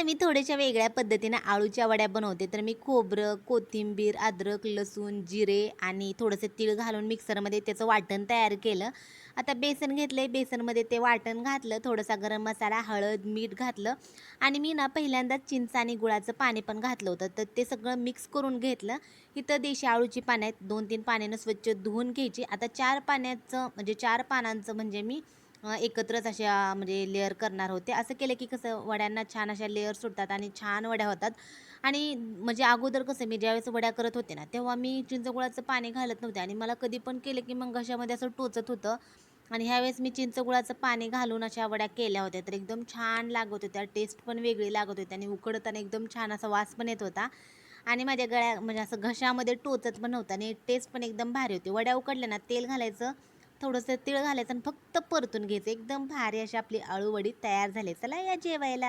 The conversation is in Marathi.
ना मी थोड्याशा वेगळ्या पद्धतीने आळूच्या वड्या बनवते. तर मी खोबरं कोथिंबीर अद्रक लसूण जिरे आणि थोडंसं तीळ घालून मिक्सरमध्ये त्याचं वाटण तयार केलं. आता बेसन घेतलं आहे बेसनमध्ये ते वाटण घातलं. थोडासा गरम मसाला हळद मीठ घातलं. आणि मी ना पहिल्यांदाच चिंच आणि गुळाचं पाणी पण घातलं होतं. तर ते सगळं मिक्स करून घेतलं. इथं देशी आळूची पानं आहेत. दोन तीन पाण्यानं स्वच्छ धुवून घ्यायची. आता चार पाण्याचं म्हणजे चार पानांचं म्हणजे मी एकत्रच अशा म्हणजे लेअर करणार होते. असं केलं की कसं वड्यांना छान अशा लेअर सुटतात आणि छान वड्या होतात. आणि म्हणजे अगोदर कसं मी ज्यावेळेस वड्या करत होते ना तेव्हा मी चिंचगुळाचं पाणी घालत नव्हते. आणि मला कधी पण केलं की मग घशामध्ये असं टोचत होतं. आणि ह्यावेळेस मी चिंचगुळाचं पाणी घालून अशा वड्या केल्या होत्या. तर एकदम छान लागत होत्या. टेस्ट पण वेगळी लागत होती आणि उकडताना एकदम छान असा वास पण येत होता. आणि माझ्या गळ्या म्हणजे असं घशामध्ये टोचत पण नव्हतं आणि टेस्ट पण एकदम भारी होती. वड्या उकडल्या ना तेल घालायचं थोडंसं तीळ घालायचं आणि फक्त परतून घ्यायचं. एकदम भारी अशी आपली आळूवडी तयार झाली. चला या जेवायला.